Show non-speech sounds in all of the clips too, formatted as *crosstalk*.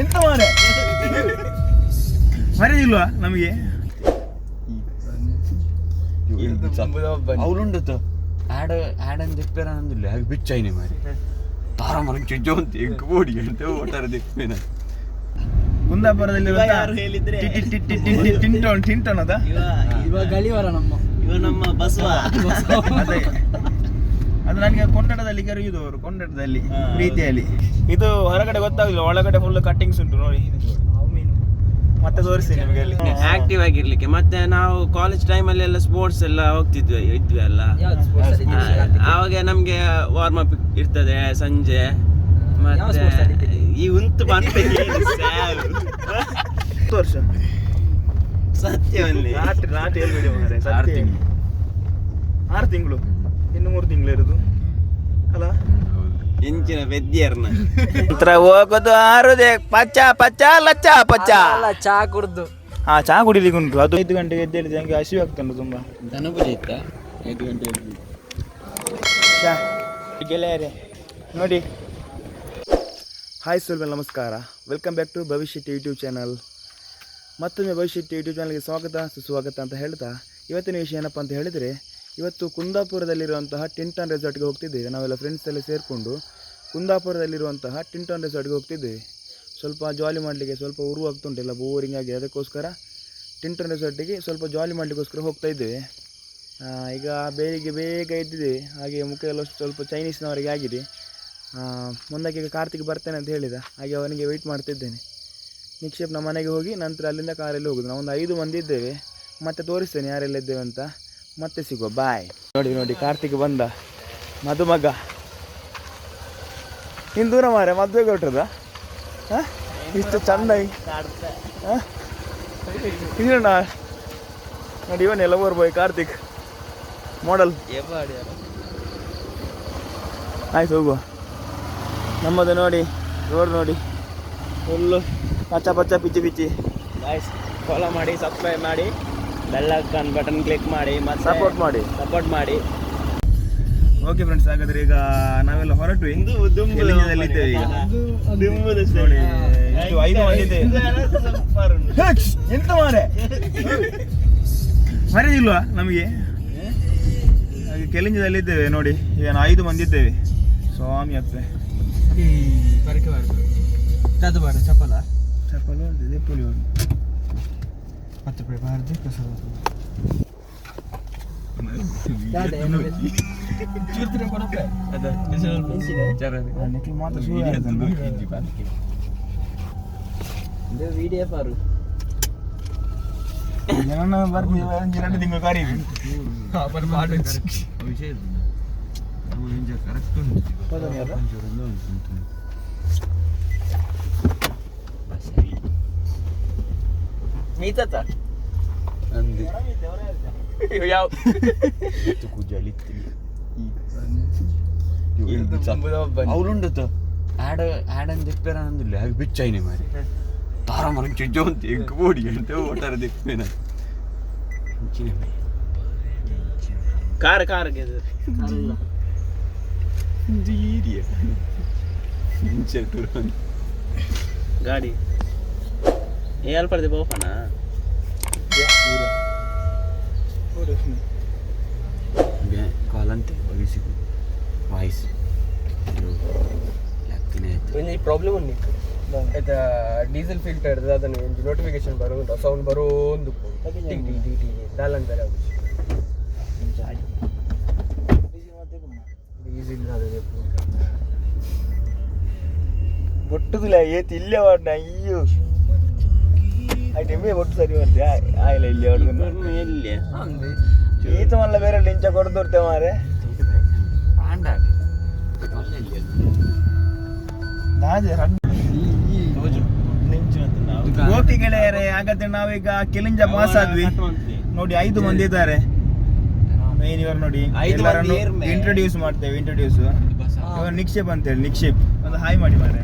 ಎಂತ ಮಾರೆ ಮರೆಯಿಲ್ವಾ ನಮಗೆ? ಅವಳುಂಡತ ಆಡ ಆಡನ್ ದಿಪ್ಪೇರ ಅಂದಿಲ್ಲ ಹಾಗೆ ಬಿಚ್ಚಾಯ್ನೆ ಮಾರಿ. ತಾರ ಮರ ಚಿಜ್ಜೋ ಅಂತ ಎಗ್ ಬೋಡಿ ಅಂತ ಓಟಾರ ದಿಪ್ಪೇನ ಕುಂದಾಪುರದಲ್ಲಿ ಇವ ಯಾರು ಹೇಳಿದ್ರೆ? ಟಿ ಟಿಂಟೋನ್ ಅದ ಇವಾಗ ಗಳಿವರ ನಮ್ಮ ಇವ ನಮ್ಮ ಬಸವ. ಅದೇ ನನಗೆ ಕೊಂಡಡದಲ್ಲಿ ಕರೆಯುವುದು ಕೊಂಡಡದಲ್ಲಿ ರೀತಿಯಲ್ಲಿ ಇದು ಹೊರಗಡೆ ಗೊತ್ತಾಗಲಿಲ್ಲ ಒಳಗಡೆ ಫುಲ್ ಕಟ್ಟಿಂಗ್ಸ್ ಉಂಟು ನೋಡಿ. ಮತ್ತೆ ತೋರಿಸ್ತೀನಿ ನಿಮಗೆ ಅಲ್ಲಿ. ಆಕ್ಟಿವ್ ಆಗಿರ್ಲಿಕ್ಕೆ. ಮತ್ತೆ ನಾವು ಕಾಲೇಜ್ ಟೈಮ್ ಅಲ್ಲಿ ಎಲ್ಲ ಸ್ಪೋರ್ಟ್ಸ್ ಎಲ್ಲ ಹೋಗ್ತಿದ್ವಿ ಇದ್ವಿ ಅಲ್ಲ? ಆವಾಗ ನಮ್ಗೆ ವಾರ್ಮ್ ಅಪ್ ಇರ್ತದೆ ಸಂಜೆ. ಮತ್ತೆ ಈ ಉಂಟು ಬಂತ ವರ್ಷ ಸತ್ಯವಲ್ಲಿ ಆರು ತಿಂಗಳು. ಆರು ತಿಂಗಳು. ಇನ್ನು ಮೂರು ತಿಂಗಳು ಇರೋದು. ಅಲ್ಲ? ಇಂಚಿನ ಬೆದ್ದಿಯರ್ನ ನಂತರ ಹೋಗೋದು ಆರುದೆ ಪಚ್ಚ ಪಚ್ಚ ಲಚ್ಚ ಪಚ್ಚ. ಅಲ್ಲ ಚಾ ಕುಡ್ದು. ಹಾ ಚಹಾ ಕುಡಿಲಿಕ್ಕೆ ಉಂಟು. ಅದು ಐದು ಗಂಟೆಗೆ ಎದ್ದೇಳಿದ ಹಂಗೆ ಹಸಿವು ಆಗ್ತುಂಟು ತುಂಬಾ. ದನಪೂಜೆ ಇತ್ತ? ಐದು ಗಂಟೆ ಚಾ ಗೆಳೆಯರೇ ನೋಡಿ. ಹಾಯ್ ಸುಲ್ವೆಲ್ ನಮಸ್ಕಾರ. Welcome back to Bhavishyat YouTube channel ಮತ್ತೊಮ್ಮೆ ಭವಿಷ್ಯತ್ ಯೂಟ್ಯೂಬ್ ಚಾನಲ್ಗೆ ಸ್ವಾಗತ ಸುಸ್ವಾಗತ ಅಂತ ಹೇಳ್ತಾ ಇವತ್ತಿನ ವಿಷಯ ಏನಪ್ಪ ಅಂತ ಹೇಳಿದರೆ ಇವತ್ತು ಕುಂದಾಪುರದಲ್ಲಿರುವಂತಹ ಟಿಂಟನ್ ರೆಸಾರ್ಟ್ಗೆ ಹೋಗ್ತಿದ್ದೇವೆ. ನಾವೆಲ್ಲ ಫ್ರೆಂಡ್ಸ್ ಎಲ್ಲ ಸೇರಿಕೊಂಡು ಕುಂದಾಪುರದಲ್ಲಿರುವಂತಹ ಟಿಂಟನ್ ರೆಸಾರ್ಟ್ಗೆ ಹೋಗ್ತಿದ್ದೇವೆ ಸ್ವಲ್ಪ ಜಾಲಿ ಮಾಡಲಿಕ್ಕೆ ಸ್ವಲ್ಪ ಉರುವಾಗ್ತುಂಟು ಎಲ್ಲ ಬೋರಿಂಗ್ ಆಗಿ. ಅದಕ್ಕೋಸ್ಕರ ಟಿಂಟನ್ ರೆಸಾರ್ಟಿಗೆ ಸ್ವಲ್ಪ ಜಾಲಿ ಮಾಡಲಿಕ್ಕೋಸ್ಕರ ಹೋಗ್ತಾ ಇದ್ದೇವೆ. ಈಗ ಬೇಗ ಬೇಗ ಇದ್ದಿದೆ ಹಾಗೆ ಮುಖ ಎಲ್ಲ ಸ್ವಲ್ಪ ಚೈನೀಸ್ನವರಿಗೆ ಆಗಿದೆ. ಮುಂದಕ್ಕೆ ಈಗ ಕಾರ್ತಿಕ್ ಬರ್ತೇನೆ ಅಂತ ಹೇಳಿದ. ಹಾಗೆ ಅವನಿಗೆ ವೆಯ್ಟ್ ಮಾಡ್ತಿದ್ದೇನೆ. ನಿಕ್ಷೇಪ್ ನಮ್ಮ ಮನೆಗೆ ಹೋಗಿ ನಂತರ ಅಲ್ಲಿಂದ ಕಾರಲ್ಲಿ ಹೋಗುದು. ಒಂದು ಐದು ಮಂದಿ ಇದ್ದೇವೆ. ಮತ್ತೆ ತೋರಿಸ್ತೇನೆ ಯಾರೆಲ್ಲ ಇದ್ದೇವೆ ಅಂತ. ಮತ್ತೆ ಸಿಗುವ. ಬಾಯ್ ನೋಡಿ ನೋಡಿ, ಕಾರ್ತಿಕ್ ಬಂದ. ಮದುಮಗ. ನೀನು ದೂರ ಮಾರೆ ಮದುವೆಗೆ ಹೊಟ್ಟದ ಇಷ್ಟು ಚಂದ ಇಲ್ಲ ನೋಡಿ ಇವನ್ನೆಲ್ಲ ಬಾಯ್ ಕಾರ್ತಿಕ್. ಮಾಡಲ್ ಆಯ್ತು ಹೋಗುವ ನಮ್ಮದು ನೋಡಿ ರೋಡ್ ನೋಡಿ. ಫುಲ್ಲು ಪಚ್ಚ ಪಚ್ಚ, ಪಿಚ್ಚಿ ಪಿಚ್ಚಿ. ಬಾಯ್ಸ್ ಫಾಲೋ ಮಾಡಿ ಸಬ್ಸ್ಕ್ರೈಬ್ ಮಾಡಿ. ಬೆಲ್ ಐಕಾನ್ ಬಟನ್ ಕ್ಲಿಕ್ ಮಾಡಿ ಮತ್ತೆ ಸಪೋರ್ಟ್ ಮಾಡಿ. ಸಪೋರ್ಟ್ ಮಾಡಿ. ಓಕೆ ಫ್ರೆಂಡ್ಸ್ ಹಾಗಾದ್ರೆ ಈಗ ನಾವೆಲ್ಲ ಹೊರಟ್ವಿ ಇದ್ದೇವೆ ಈಗ? ನೋಡಿ ಇದು ಐದು ಮಂದಿ ಇದ್ದೇವೆ ಹೇಕ್ಸ್, ಎಂತ ಮಾರೆ? ಮರೆಯಿಲ್ವಾ ನಮಗೆ? ಹಾಗೆ ಕೆಲಿಂಜದಲ್ಲಿದ್ದೇವೆ ನೋಡಿ ಈಗ ನಾವು ಐದು ಮಂದಿ ಇದ್ದೇವೆ ಸ್ವಾಮಿ ಅತ್ತೆ ಚಪ್ಪಲ. ಚಪ್ಪಲ ಚಪ್ಪಲು ಅಂತಿದೆ ಪುಲಿ ಒಂದು ಹತ್ತು ರೂಪಾಯಿ ಬಾರ್ದು ಕಸರ ನೆಕ್ಲಿ ಮಾತ್ರ ಶೂ ಆಯ್ತಂದು. ವಿಡಿಯೋ ಪಾರು ಜನನ ಬರ್ತೀವಿ ಒಂದು ಎರಡು ತಿಂಗಳು ಕರೀವಿ ಹೌದಾ ಅದು? ಮೀತತ್ತ ಯಾವ ಅವಳುಂಡತ ಆಡ ಆಡನ್ ದಿಪ್ಪೇರ ಅಂದಿಲ್ಲ ಹಾಗೆ ಬಿಚ್ಚಾಯ್ನೆ ಮಾರಿ? ತಾರ ಮರ ಚಿಜ್ಜೋ ಅಂತ ಎಗ್ ಬೋಡಿ ಅಂತ ಓಟಾರ ದಿಪ್ಪೇನ. ಕಾರ್ ಅಲ್ಲ ಗಾಡಿ ಏ ಅಲ್ಪಡ್ದೆ ಬೋಪಣ ಕಾಲಂತೆ ಬಗಿಸಿಕು ವಾಯ್ಸ್ ಲಕ್ಕಿನ ಈ ಪ್ರಾಬ್ಲಮ್ ಆಯ್ತ ಡೀಸೆಲ್ ಫಿಲ್ಟರ್ ಅದನ್ನು ನೋಟಿಫಿಕೇಶನ್ ಬರೋದು ಸೌಂಡ್ ಬರೋಂದು ದಾಲನ್ ಬೇರೆ ಆಗುದು ಡೀಸೆಲ್ ಅದು ಒಟ್ಟುದಿಲ್ಲ ಏತ್ ಇಲ್ಲೇ ಅಯ್ಯೋ. ಎಮ್ಮೆ ಒಟ್ಟು ಸರಿ ಬರ್ತೀಯ ಆಯ್ಲ ಇಲ್ಲಿ ಹೊಡ್ದು ಎಲ್ಲಿ? ಈತ ಮಲ್ಲ ಬೇರೆ ಲಿಂಚ ಕೊಡ್ದೋರ್ತೆ ಮಾರೆ ಪಾಂಡ ನಾಜೆ ಓಕೆ ಗೆಳೆಯರೆ ಹಾಗಾದ್ರೆ ನಾವೀಗ ಕೆಲಿಂಜ ಪಾಸ್ ಆದ್ವಿ. ನೋಡಿ ಐದು ಮಂದಿ ಇದ್ದಾರೆ. ಮೇನ್ ಇವರು ನೋಡಿ. ಇಂಟ್ರೊಡ್ಯೂಸ್ ಮಾಡ್ತೇವೆ ಇಂಟ್ರೊಡ್ಯೂಸ್ ಇವರು ನಿಕ್ಷೇಪ್ ಅಂತೇಳಿ ನಿಕ್ಷೇಪ್. ಒಂದು ಹಾಯ್ ಮಾಡಿ ಮಾರೆ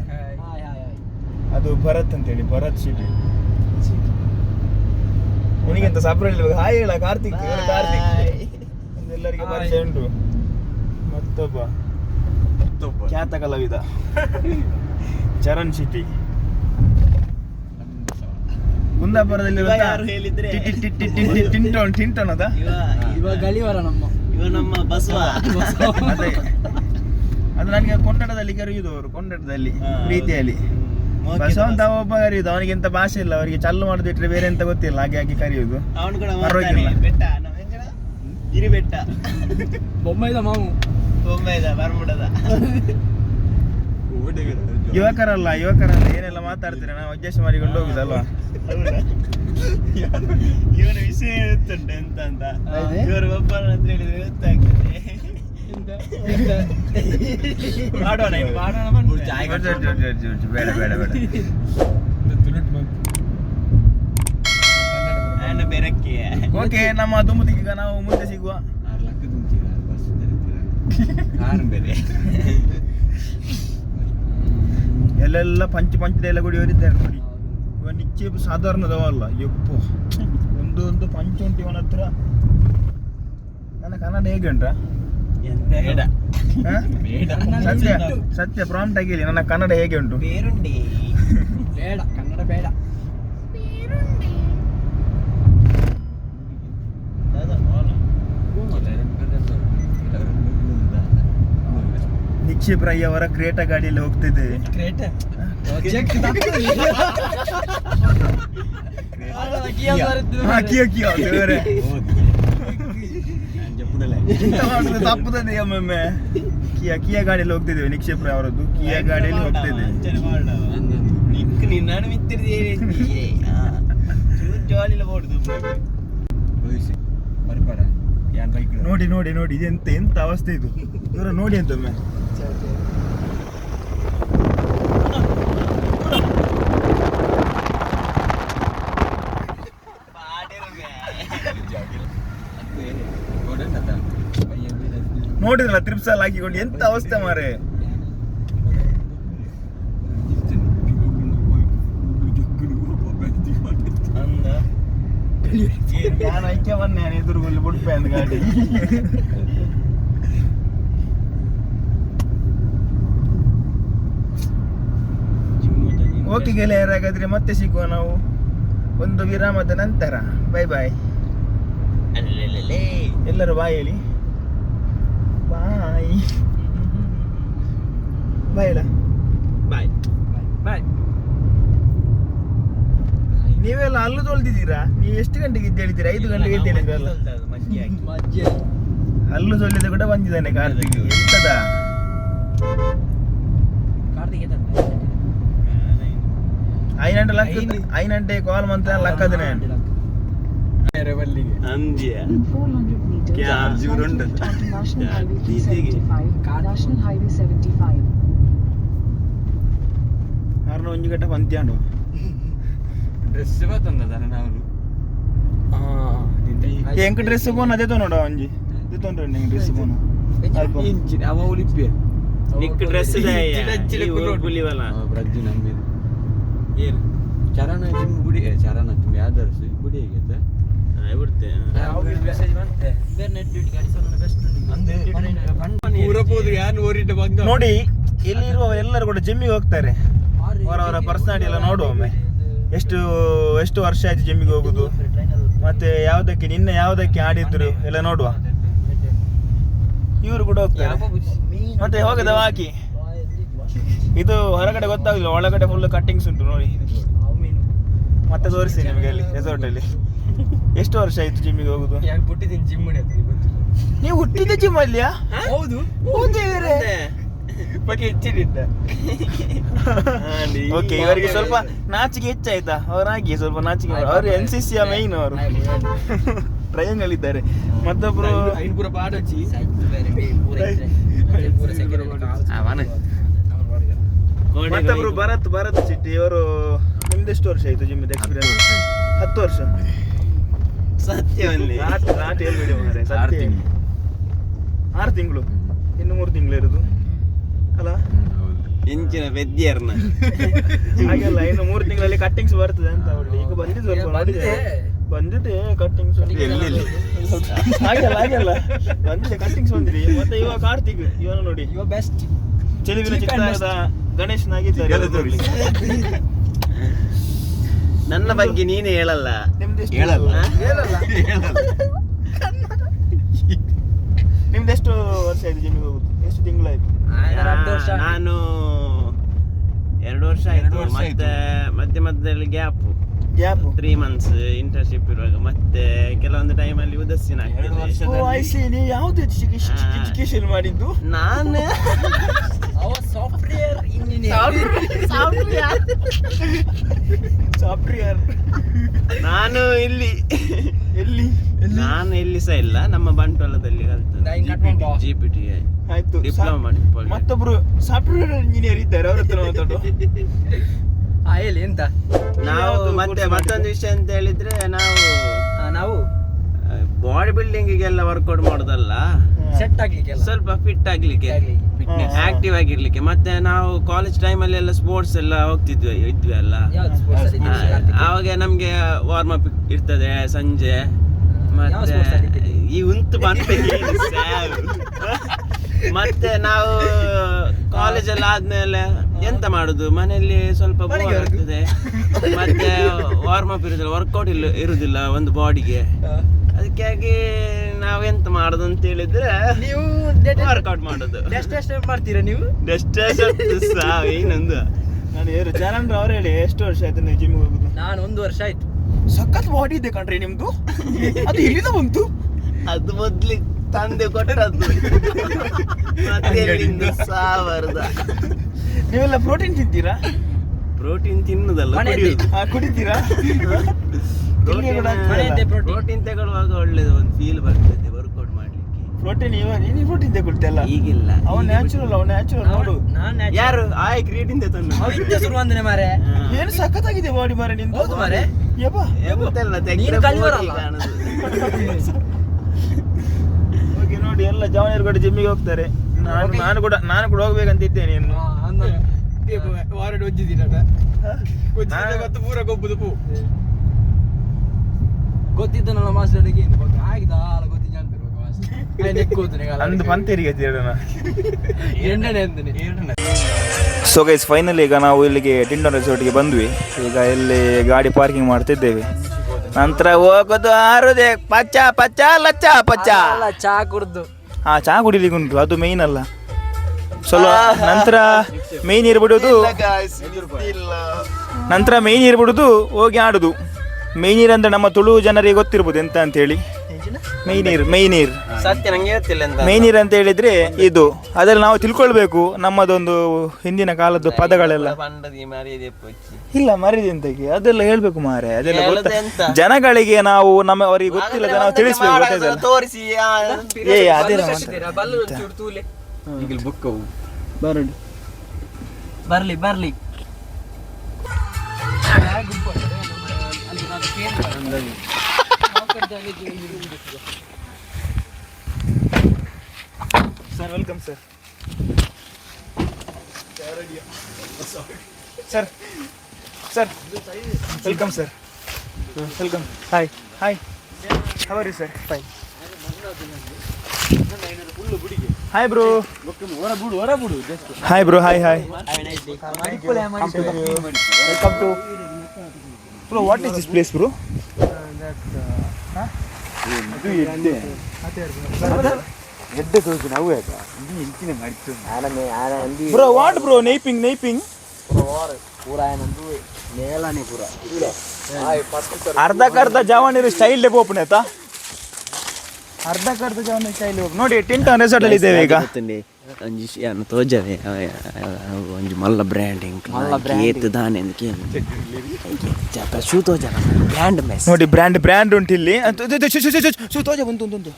ಅದು ಭರತ್ ಅಂತೇಳಿ ಭರತ್ ಶಿಟಿ. ನಿನಗೆಂತ ಸಪ್ರೇಟ್ ಇಲ್ವಾ? ಹಾಯ್ ಹೇಳ ಕಾರ್ತಿಕ್ ಕಾರ್ತಿಕ್. ಎಲ್ಲರಿಗೆ ಪರಿಚಯ ಉಂಟು. ಮತ್ತೊಬ್ಬ. ಮತ್ತೊಬ್ಬ. ಖ್ಯಾತ ಕಲಾವಿದ. ಚರಣ್ ಶೆಟ್ಟಿ. ಕುಂದಾಪುರದಲ್ಲಿ ಯಾರು ಹೇಳಿದ್ರೆ? ಟಿಂಟೋನ್ ಟಿಂಟೋನ್ ಅದ? ಇವ ಇವಾಗ ಗಳಿವರ ನಮ್ಮ. ಇವ ನಮ್ಮ ಬಸವ. *laughs* ಅದೇ. ಅದು ನನಗೆ ಕೊಂಡಡದಲ್ಲಿ ಕರೆಯುವುದು ಅವರು ಕೊಂಡಡದಲ್ಲಿ ಪ್ರೀತಿಯಲ್ಲಿ. ಬಸವಂತ ಒಬ್ಬ ಕರೆಯುದು. ಅವನಿಗೆ ಎಂತ ಭಾಷೆ ಇಲ್ಲ. ಅವರಿಗೆ ಚಲ್ಲು ಮಾಡುದಿಟ್ರೆ ಬೇರೆ ಎಂತ ಗೊತ್ತಿಲ್ಲ. ಹಾಗೆ ಹಾಗೆ ಕರೆಯುದು. ಅವನು ಕೂಡ ಪರವಾಗಿಲ್ಲ. ಬೆಟ್ಟ. ಹೆಂಗಡ? ಇರಿ ಬೆಟ್ಟ ಬೊಂಬೈದ ಮಾವು. ಬೊಂಬೈದ ಬರ್ಮುಡದ. ಯುವಕರಲ್ಲ ಯುವಕರಲ್ಲ. ಏನೆಲ್ಲ ಮಾತಾಡ್ತೀರಾ? ನಾವು ಅಡ್ಜಸ್ಟ್ ಮಾಡಿಕೊಂಡು ಹೋಗುದಲ್ವಾ? ಇವನ ವಿಷಯ ಎಂತ ಅಂತ? ಇವರು ಒಬ್ಬರ ಅಂತ ಹೇಳಿದ್ರೆ ಗೊತ್ತಾಗ್ತದೆ. ಮಾಡೋಣ ಇನ್ನು ಮಾಡೋಣ ಬನ್ನಿ. ಬೇಡ ಬೇಡ ಬೇಡ. ನಾನು ಬೆರಕ್ಕೆ. ಓಕೆ ನಮ್ಮ ದುಂಬುತಿಗೆ ನಾವು ಮುಂದೆ ಸಿಗುವ. ಆರು ಲಕ್ಷ ತುಂಬ್ತೀರ ಬಸ್ ಕಾರ್ ಬೇರೆ. ಎಲ್ಲೆಲ್ಲ ಪಂಚ ಪಂಚದೆಲ್ಲ ಗುಡಿಯವರಿದ್ದಾರೆ ನೋಡಿ. ಇವ ನಿಚ್ಚೆ ಸಾಧಾರಣದವಲ್ಲ ಎಪ್ಪು ಒಂದು ಒಂದು ಪಂಚ ಉಂಟು ಇವನ ಹತ್ರ ನನ್ನ ಕನ್ನಡ ಹೇಗೆ ಉಂಟ? ಬೇಡ. ಸತ್ಯ. ಸತ್ಯ. ಪ್ರಾಂಪ್ಟ್ ಆಗಿ ಹೇಳಿ ನನ್ನ ಕನ್ನಡ ಹೇಗೆ ಉಂಟು? ಬೇರುಂಡಿ. *laughs* ಬೇಡ. ಕನ್ನಡ ಬೇಡ. ರೈ ಅವರ ಕ್ರೇಟ ಗಾಡಿಯಲ್ಲಿ ಹೋಗ್ತಿದ್ದೇವೆ *laughs* ಹಾ, *laughs* ಕಿಯೋ ಕಿಯೋ ದೇವರೇ ಎಂತ ಮಾಡುದು ತಪ್ಪುತ್ತದೆ ಒಮ್ಮೊಮ್ಮೆ ಕಿಯಾ ಕಿಯಾ ಗಾಡಿಯಲ್ಲಿ ಹೋಗ್ತಿದ್ದೇವೆ ನಿಕ್ಷೇಪ್ ರೈ ಅವರದ್ದು ಕಿಯಾ ಗಾಡಿಯಲ್ಲಿ ಹೋಗ್ತಿದ್ದೆ. ನಿಕ್ ನಿನ್ನನ್ನು ಜಾಲಿಲ್ಲ ನೋಡಿ ನೋಡಿ ನೋಡಿ ಇದು ಎಂತ ಎಂತ ಅವಸ್ಥೆ ಇದು? ಇವರ ನೋಡಿ ಅಂತ ನೋಡಿದ್ರಲ್ಲ ತ್ರಿಪ್ಸಲ್ ಹಾಕಿಕೊಂಡು ಎಂತ ಅವಸ್ಥೆ ಮಾರೆ? ಅಂದ ನಾನು ಐಕ್ಯ ಬನ್ನೆ ಎದುರುಗಲ್ಲಿ ಬಿಡ್ಪೆ ಅಂದ ಗಾಡಿ. ಓಕೆ ಗೆಳೆಯರಾಗಾದ್ರೆ ಮತ್ತೆ ಸಿಗುವ ನಾವು ಒಂದು ವಿರಾಮದ ನಂತರ. ಬೈ ಬಾಯ್ ಅಲ್ಲೇ ಎಲ್ಲರೂ ಬಾಯ್ ಹೇಳಿ. ಬಾಯ್ ಬಾಯ್ ಹೇಳ ಬಾಯ್ ಬಾಯ್ ನೀವೆಲ್ಲ ಹಲ್ಲು ತೊಳ್ದಿದ್ದೀರಾ? ನೀವು ಎಷ್ಟು ಗಂಟೆಗೆ ಎದ್ದೇಳಿದ್ದೀರಾ ಐದು ಗಂಟೆಗೆ ಎದ್ದೇಳಿದ್ರಲ್ಲ ಅಲ್ಲೂ ತೊಳೆದ ಕೂಡ ಬಂದಿದ್ದಾನೆ ಕಾರ್ತಿಕ್. ತಂದೆ ಐನಂಟೆ ಲಕ್ಕ ಐನಂಟೆ ಕಾಲ್ ಮಂತ ಲಕ್ಕದನೆ ಅಂದ್ಯ In 400 meters, क्या right जुरंड onto National क्या Highway दीदी की? 375, National Highway 75. ಆರ್ನ ಒಂಜಿ ಗಂಟೆ ಪಂತ್ಯಾಂಡು ಡ್ರೆಸ್ ಬತ್ತಂದದ ನಾವು ಎಂಕ್ ಡ್ರೆಸ್ ಬೋನ್ ಅದೇ ನೋಡ ಒಂಜಿ ಇದು ತೊಂದ್ರೆ ನಿಂಗೆ ಡ್ರೆಸ್ ಬೋನ್ ಇಂಚಿನ ಅವ ಉಲಿಪೆ ನಿಕ್ ಡ್ರೆಸ್ ಪುಲಿವಲ್ಲ ಪ್ರಜ್ಜು ನಮ್ಮಿದು ಏನು ಚರಣ ಜಿಮ್ ಗುಡಿ ಏ, ಚರಣ ಜಿಮ್ ಯಾವ್ದಾರು ಗುಡಿ ಹೇಗೆ ಬಿಡ್ತೆ ನೋಡಿ ಇಲ್ಲಿರುವ ಎಲ್ಲರೂ ಕೂಡ ಜಿಮ್ಮಿಗೆ ಹೋಗ್ತಾರೆ. ಅವರವರ ಪರ್ಸನಾಲಿಟಿ ಎಲ್ಲ ನೋಡುವ ಒಮ್ಮೆ. ಎಷ್ಟು ಎಷ್ಟು ವರ್ಷ ಆಯ್ತು ಜಿಮ್ಮಿಗೆ ಹೋಗುದು? ಮತ್ತೆ ಯಾವ್ದಕ್ಕೆ ನಿನ್ನೆ ಯಾವ್ದಕ್ಕೆ ಆಡಿದ್ರು ಎಲ್ಲ ನೋಡುವ. ಇವರು ಕೂಡ ಹೋಗ್ತಾರೆ. ಮತ್ತೆ ಹೋಗದ ಹಾಕಿ ಇದು ಹೊರಗಡೆ ಗೊತ್ತಾಗಲಿಲ್ಲ ಒಳಗಡೆ ಫುಲ್ ಕಟ್ಟಿಂಗ್ಸ್ ಉಂಟು ನೋಡಿ. ಮತ್ತೆ ತೋರಿಸಿ ನಿಮಗೆ ಅಲ್ಲಿ ರೆಸಾರ್ಟ್ ಅಲ್ಲಿ. ಎಷ್ಟು ವರ್ಷ ಆಯ್ತು ಜಿಮ್ಮಿಗೆ ಹೋಗುದು? ಹುಟ್ಟಿದ್ದೀನಿ ಜಿಮ್ ಮಾಡಿ ನೀವು ಹುಟ್ಟಿದ ಜಿಮ್ ಅಲ್ಲಿಯಾ? ಹೌದು. ಬಗ್ಗೆ ಹೆಚ್ಚಿನಿದ್ದ ಓಕೆ *laughs* ಇವರಿಗೆ ಸ್ವಲ್ಪ ನಾಚಿಕೆ ಹೆಚ್ಚಾಯ್ತಾ? ಅವರಾಗಿ ಸ್ವಲ್ಪ ನಾಚಿಕೆ ಅವರು ಎನ್ ಸಿ ಸಿ ಮೈನ್ ಅವರು. ಟ್ರಯಾಂಗಲ್ ಇದ್ದಾರೆ ಮತ್ತೊಬ್ರು? ಐನ್ಪುರ *laughs* ಪಾಡಚ್ಚಿ ಮತ್ತೊಬ್ರು ಭರತ್ ಭರತ್ ಚಿಟ್ಟಿ ಇವರು ನಿಮ್ದೆಷ್ಟು ವರ್ಷ ಆಯ್ತು ಜಿಮ್ ಎಕ್ಸ್ಪೀರಿಯನ್ಸ್ ಹತ್ತು ವರ್ಷ. ಸತ್ಯವಲ್ಲಿ ಅಲ್ಲಿ ನಾಟ್ ಹೇಳ್ಬೇಡಿ ಮಾರ್ರೆ, ಸತ್ಯ ಆರು ಹೇಳಿ. ತಿಂಗಳು. ಆರು ತಿಂಗಳು. ಇನ್ನು ಮೂರು ತಿಂಗಳು ಇರೋದು. ಅಲ್ಲ? ಹೆಂಚಿನ ಬೆದ್ದಿಯರ್ನ *laughs* ಹಾಗೆಲ್ಲ ಇನ್ನು ಮೂರು ತಿಂಗಳಲ್ಲಿ ಕಟ್ಟಿಂಗ್ಸ್ ಬರ್ತದೆ ಅಂತ ಅವಳು ಈಗ ಬಂದಿದ್ದು ಸ್ವಲ್ಪ ನೋಡಿದೆ ಬಂದಿದೆ. ಕಟ್ಟಿಂಗ್ಸ್ ಎಲ್ಲಿಲ್ಲ? ಹಾಗೆಲ್ಲ ಹಾಗೆಲ್ಲ. ಬಂದಿದೆ ಕಟ್ಟಿಂಗ್ಸ್ ಬಂದಿದೆ ಮತ್ತೆ ಇವಾಗ ಕಾರ್ತಿಕ್ ಇವನು ನೋಡಿ. ಇವ ಬೆಸ್ಟ್ ಚೆಲುವಿನ ಚಿತ್ತಾರದ ಗಣೇಶನಾಗಿದ್ದಾರೆ. ನನ್ನ ಬಗ್ಗೆ ನೀನೇ ಹೇಳಲ್ಲ. ನಿಮ್ದೆಷ್ಟು ಹೇಳಲ್ಲ. ಹೇಳಲ್ಲ. ನಿಮ್ದೆಷ್ಟು ವರ್ಷ ಆಯ್ತು ಜಿಮ್ಮಿಗೆ ಹೋಗುದು? ಎಷ್ಟು ತಿಂಗಳಾಯ್ತು? ನಾನು ಎರಡು ವರ್ಷ ಆಯ್ತು. ಮತ್ತೆ ಮಧ್ಯ ಮಧ್ಯದಲ್ಲಿ gap. Gap? Three months internship ಇರುವಾಗ. ಮತ್ತೆ ಕೆಲವೊಂದು ಟೈಮಲ್ಲಿ ಉದಸ್ಸಿನ ಎರಡು ವರ್ಷ ಓ ಐ ಸಿ ನೀವು ಯಾವ್ದು ಎಜುಕೇಶನ್ ಮಾಡಿದ್ದು? ನಾನು ಸಾಫ್ಟ್ವೇರ್ *laughs* ನಾನು ಇಲ್ಲಿ. ಎಲ್ಲಿ? ನಾನು ಎಲ್ಲಿ ಸಹ ಇಲ್ಲ. ನಮ್ಮ ಬಂಟ್ವಾಳದಲ್ಲಿ ಜಿ ಪಿ ಟಿ ಆಯ್ತು. ಡಿಪ್ಲೊಮಾ ಮಾಡಿ. ಮತ್ತೊಬ್ರು ಸಾಫ್ಟ್ವೇರ್ ಇಂಜಿನಿಯರ್ ಇದ್ದಾರೆ ಅವ್ರ ಹತ್ರ ಮಾತಾಡು. *laughs* ಹಾ ಹೇಳಿ ಎಂತ? ನಾವು ಮತ್ತೆ ಮತ್ತೊಂದು ವಿಷಯ ಅಂತ ಹೇಳಿದ್ರೆ ನಾವು ನಾವು? ಬಾಡಿ ಬಿಲ್ಡಿಂಗಿಗೆಲ್ಲ ವರ್ಕೌಟ್ ಮಾಡೋದಲ್ಲ. ಸೆಟ್ ಆಗ್ಲಿಕ್ಕೆ ಸ್ವಲ್ಪ ಫಿಟ್ ಆಗ್ಲಿಕ್ಕೆ. ಆಕ್ಟಿವ್ ಆಗಿರ್ಲಿಕ್ಕೆ. ಮತ್ತೆ ನಾವು ಕಾಲೇಜ್ ಟೈಮಲ್ಲಿ ಎಲ್ಲ ಸ್ಪೋರ್ಟ್ಸ್ ಎಲ್ಲ ಹೋಗ್ತಿದ್ವಿ ಇದ್ವಿ ಅಲ್ಲ? ಅಲ್ಲಿ? ಆವಾಗ ನಮ್ಗೆ ವಾರ್ಮ್ ಅಪ್ ಇರ್ತದೆ ಸಂಜೆ. ಮತ್ತೆ ಅಲ್ಲಿ? ಈ ಉಂಟು ಮತ್ತೆ ನಾವು ಕಾಲೇಜ್ ಎಲ್ಲ ಆದ್ಮೇಲೆ ಎಂತ ಮಾಡುದು? ಮನೆಯಲ್ಲಿ ಸ್ವಲ್ಪ ಬೋರ್ ಆಗ್ತದೆ. ಮತ್ತೆ ವಾರ್ಮ್ ಅಪ್ ಇರುದಿಲ್ಲ ವರ್ಕೌಟ್ ಇಲ್ಲ ಇರುದಿಲ್ಲ ಒಂದು ಬಾಡಿಗೆ ಅದಕ್ಕಾಗಿ ನಾವ್ ಎಂತ ಮಾಡುದು ಅಂತ ಹೇಳಿದ್ರೆ ನೀವು ವರ್ಕೌಟ್ ಮಾಡುದು ಎಷ್ಟು ಎಷ್ಟು ಮಾಡ್ತೀರಾ ನೀವು? ಏನಂದು ಸಾವು ಏನೊಂದು? ನಾನು ಯಾರು ಚರಣ್ ಅವ್ರು ಹೇಳಿ ಎಷ್ಟು ವರ್ಷ ಆಯ್ತು ನೀವು ಜಿಮ್ಗೆ ಹೋಗುದು? ನಾನು ಒಂದು ವರ್ಷ ಆಯ್ತು. ಸಖತ್ ಬಾಡಿ ಇದೆ ಕಣ್ರಿ ನಿಮ್ದು. ಅದು ಎಲ್ಲಿಂದ ಬಂತು. ಅದು ಮೊದ್ಲಿ ತಂದೆ ಕೊಟ್ಟರದ್ದು ಮತ್ತೆ ಎಲ್ಲಿಂದ ಸಾವರ್ದ ನೀವೆಲ್ಲ ಪ್ರೋಟೀನ್ ತಿಂತೀರಾ? ಪ್ರೋಟೀನ್ ತಿನ್ನುದಲ್ಲ ಕುಡಿತೀರಾ? ಪ್ರೋಟೀನ್ ತಗೊಳ್ಳುವಾಗ ಒಳ್ಳೇದು ಒಂದು ಫೀಲ್ ಬರ್ತದೆ. ಪ್ರೋಟೀನ್ ಇವಾಗ ನೀನು ಪ್ರೋಟೀನ್ ತಗೊಳ್ತಿಯಲ್ಲ ಈಗಿಲ್ಲ. ಅವ ನ್ಯಾಚುರಲ್ ಅವ ನ್ಯಾಚುರಲ್ ನೋಡು. ಯಾರು? ಆಯ್ ಕ್ರೀಟಿಂದ ತಂದು ಅವಿದ್ದೆ ಶುರು ಅಂದ್ರೆ ಮಾರೆ ಏನು ಸಖತ್ತಾಗಿದೆ ಬಾಡಿ ಮಾರೆ ನಿಂದು? ಹೌದು ಮಾರೆ. ಯಪ್ಪ. ತೆಗ್ದ್ರೆ ನೀನು ಕಲಿಯೋರಲ್ಲ. ಕಾಣುದು. *laughs* ನೋಡಿ ಎಲ್ಲ ಜವಾನಿಯರು ಕೂಡ ಜಿಮ್ಮಿಗೆ ಹೋಗ್ತಾರೆ. ನಾನು ನಾನು ಕೂಡ ನಾನು ಕೂಡ ಹೋಗ್ಬೇಕಂತಿದ್ದೇನೆ ಇನ್ನು. ವಾರಡ್ ಒಜ್ಜಿದ್ದೀನಿ ಗೊತ್ತು ಪೂರ ಗೊಬ್ಬುದು ಪೂ. ಗೊತ್ತಿದ್ದನಲ್ಲ ಮಾಸ್ಟರ್ಗೆ ಆಗಿದ ಗೊತ್ತಿದ್ದ ಅಂದು ಪಂತೇರಿಗೆ ಸೊ ಗೈಸ್ ಫೈನಲ್ ಈಗ ನಾವು ಇಲ್ಲಿಗೆ ಟಿಂಡನ್ ರೆಸಾರ್ಟ್ಗೆ ಬಂದ್ವಿ. ಈಗ ಇಲ್ಲಿ ಗಾಡಿ ಪಾರ್ಕಿಂಗ್ ಮಾಡ್ತಿದ್ದೇವೆ. ನಂತರ ಹೋಗೋದು ಆರುದೆ ಪಚ್ಚ ಪಚ್ಚ ಲಚ್ಚ ಪಚ್ಚ. ಚಹಾ ಚಾ ಕುಡ್ದು. ಹಾ ಚಹಾ ಕುಡಿಲಿಕ್ಕೆ ಉಂಟು ಅದು ಮೇಯ್ನ್ ಅಲ್ಲ. ಸ್ವಲ್ಪ ನಂತರ ಮೇಯ್ನ್ ನೀರು ಬಿಡೋದು ನಂತರ ಮೇಯ್ನ್ ನೀರು ಬಿಡೋದು ಹೋಗಿ ಆಡುದು. ಮೇಯ್ನ್ ಅಂದ್ರೆ ನಮ್ಮ ತುಳು ಜನರಿಗೆ ಗೊತ್ತಿರ್ಬೋದು ಎಂತ ಅಂತ ಮೈನೀರ್ ಮೈ ನೀರು ಸತ್ಯ ನಂಗೆ ಹೇಳ್ತಿಲ್ಲ ಅಂತ ಮೈ ನೀರು ಅಂತ ಹೇಳಿದ್ರೆ ಇದು. ಅದ್ರಲ್ಲಿ ನಾವು ತಿಳ್ಕೊಳ್ಬೇಕು ನಮ್ಮದೊಂದು ಹಿಂದಿನ ಕಾಲದ್ದು ಪದಗಳೆಲ್ಲ. ಪಂಡದಿ ಮರ್ಯಾದೆ ಪೊಚ್ಚಿ ಇಲ್ಲ ಮರಿದಿ ಎಂತಕ್ಕೆ? ಅದೆಲ್ಲ ಹೇಳ್ಬೇಕು ಮಾರೆ ಅದೆಲ್ಲ ಗೊತ್ತ? ಜನಗಳಿಗೆ ನಾವು ನಮ್ಮ ಅವರಿಗೆ ಗೊತ್ತಿಲ್ಲ ನಾವು ತಿಳಿಸ್ಬೇಕು ಗೊತ್ತಾಯ್ತಲ್ಲ ತೋರಿಸಿ ಏ ಅದೇನ ಬಲ್ಲು ಒಂಚೂರು ತೂಲೆ ಈಗ ಬುಕ್ ಅವು ಬರ್ಲಿ ಬರ್ಲಿ sir welcome sir sir sir welcome sir welcome hi hi how are you sir fine hi bro hi bro hi hi welcome to bro what is this place bro bro what bro napping napping ಅರ್ಧಕ್ಕರ್ಧ ಜವಾನಿರು style open ಆಯ್ತಾ? ಅರ್ಧಕ್ಕರ್ಧ ಜವಾನಿ style open ನೋಡಿ ಟಿಂಟನ್ resort ಅಲ್ಲಿ ಇದ್ದೇವೆ ಈಗ. ಒಂಜಿ ಏನು ತೋಜದೆ ಒಂಜಿ ಮಲ್ಲ ಬ್ರ್ಯಾಂಡಿಂಗ್ ಏತ್ ದಾನೆ ಅಂತ ಕೇಳಿ. ಶೂ ತೋಜನ ಬ್ರ್ಯಾಂಡ್ ಮೆಸ್ ನೋಡಿ ಬ್ರ್ಯಾಂಡ್ ಬ್ರ್ಯಾಂಡ್ ಉಂಟು ಇಲ್ಲಿ. ಶು- ತೋಜ ಬಂತು ಒಂದು ಒಂದು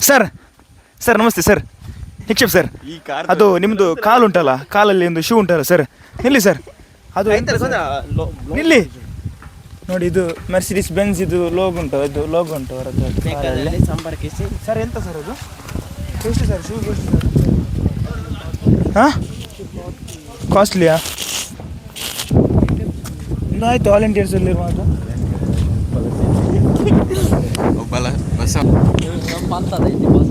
ಸರ್ ಸರ್ ನಮಸ್ತೆ ಸರ್. ನಿಕ್ಷೇಪ್ ಸರ್. ಅದು ನಿಮ್ಮದು ಕಾಲು ಉಂಟಲ್ಲ ಕಾಲಲ್ಲಿ ಒಂದು ಶೂ ಉಂಟಲ್ಲ ಸರ್. ನಿಲ್ಲಿ ಸರ್. ಅದು? ನಿಲ್ಲಿ. ನೋಡಿ ಇದು ಮೆರ್ಸಿಡಿಸ್ ಬೆನ್ಸ್ ಇದು ಲೋಗ್ ಉಂಟು ಇದು ಲೋಗ್ ಉಂಟು ಅವರದ್ದು. ಕಾಲಲ್ಲಿ. ಸಂಪರ್ಕಿಸಿ ಸರ್ ಎಂತ ಸರ್ ಅದು? ಎಷ್ಟು ಸರ್ ಶೂ ಎಷ್ಟು ಸರ್ ಹಾಂ? ಕಾಸ್ಟ್ಲಿಯಾ ಇನ್ನು ಆಯ್ತು ಆಲ್ ಇಂಡಿಯನ್ಸಲ್ಲಿರುವ ಅದು ಒಬ್ಬಲ ಬಸ ನಮ್ಮ ಅಂತದ ಇಲ್ಲಿ ಬಸ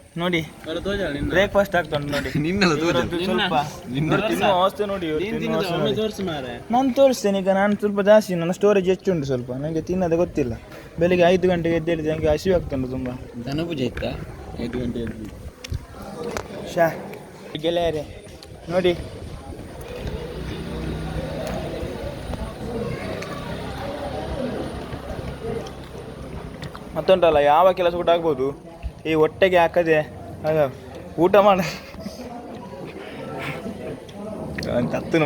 *laughs* ಸ್ವಲ್ಪ ಬ್ರೇಕ್ಫಾಸ್ಟ್ ಆಗ್ತಾ ಅವಸ್ಥೆ ನೋಡಿ. ಸ್ವಲ್ಪ ತಿನ್ನುವ ಅವಸ್ಥೆ ನೋಡಿ. ನಾನು ತೋರಿಸ್ತೇನೆ ಈಗ ನಾನು ಸ್ವಲ್ಪ ಜಾಸ್ತಿ ನನ್ನ ಸ್ಟೋರೇಜ್ ಹೆಚ್ಚು ಉಂಟು ಸ್ವಲ್ಪ. ನನಗೆ ತಿನ್ನೋದೇ ಗೊತ್ತಿಲ್ಲ. ಬೆಳಿಗ್ಗೆ ಐದು ಗಂಟೆಗೆ ಎದ್ದೇಳಿದ ನನಗೆ ಹಸಿವು ಆಗ್ತುಂಟು ತುಂಬ. ಧನಪೂಜೆ ಇತ್ತಾ? ಐದು ಗಂಟೆ ಶಾ ಗೆಳೆಯರೆ ನೋಡಿ. ಮತ್ತೊಂದಲ್ಲ ಯಾವ ಕೆಲಸ ಕೂಡ ಆಗ್ಬೋದು? ಈ ಹೊಟ್ಟೆಗೆ ಹಾಕದೆ ಊಟ ಮಾಡ ತತ್ತನ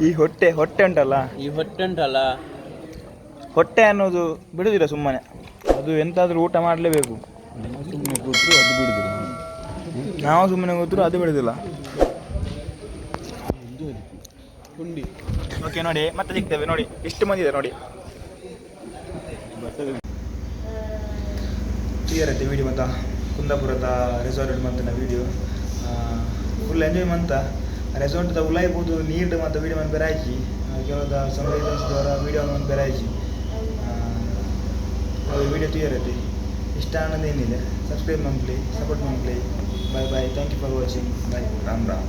ಈ ಹೊಟ್ಟೆ ಹೊಟ್ಟೆ ಉಂಟಲ್ಲ ಈ ಹೊಟ್ಟೆ ಉಂಟಲ್ಲ ಹೊಟ್ಟೆ ಅನ್ನೋದು ಬಿಡುದಿಲ್ಲ ಸುಮ್ಮನೆ ಅದು ಎಂತಾದ್ರೂ ಊಟ ಮಾಡಲೇಬೇಕು ಸುಮ್ಮನೆ ಕೂತ್ರು ಅದು ಬಿಡುದಿಲ್ಲ ನಾವು ಸುಮ್ಮನೆ ಕೂತ್ರು ಅದು ಬಿಡುದಿಲ್ಲ ಓಕೆ ನೋಡಿ ಮತ್ತೆ ಸಿಗ್ತೇವೆ ನೋಡಿ ಇಷ್ಟು ಮಂದಿ ಇದೆ ನೋಡಿ ಕ್ಲಿಯರ್ ಐತೆ ವಿಡಿಯೋ ಮತ್ತು. ಕುಂದಾಪುರದ ರೆಸಾರ್ಟ್ ಮಂತನ ವಿಡಿಯೋ ಫುಲ್ ಎಂಜಾಯ್ ಮಂತ. ರೆಸಾರ್ಟ್ದ ಉಲಾಯ್ಬೋದು ನೀರ್ಡ್ ಮತ್ತು ವಿಡಿಯೋ ಮಂತ್ ಬೆರಾಯ್ಚಿ ಕೆಲವದ ಸಂವೇದನದವರ ವಿಡಿಯೋ ಮಂತ್ ಅದು ವಿಡಿಯೋ ಕ್ಲಿಯರ್ ಐತಿ. ಇಷ್ಟ ಅನ್ನೋದೇನಿದೆ ಸಬ್ಸ್ಕ್ರೈಬ್ ಮಾಡ್ಲಿ ಸಪೋರ್ಟ್ ಮಾಡ್ಲಿ bye bye thank you for watching bye Ram Ram.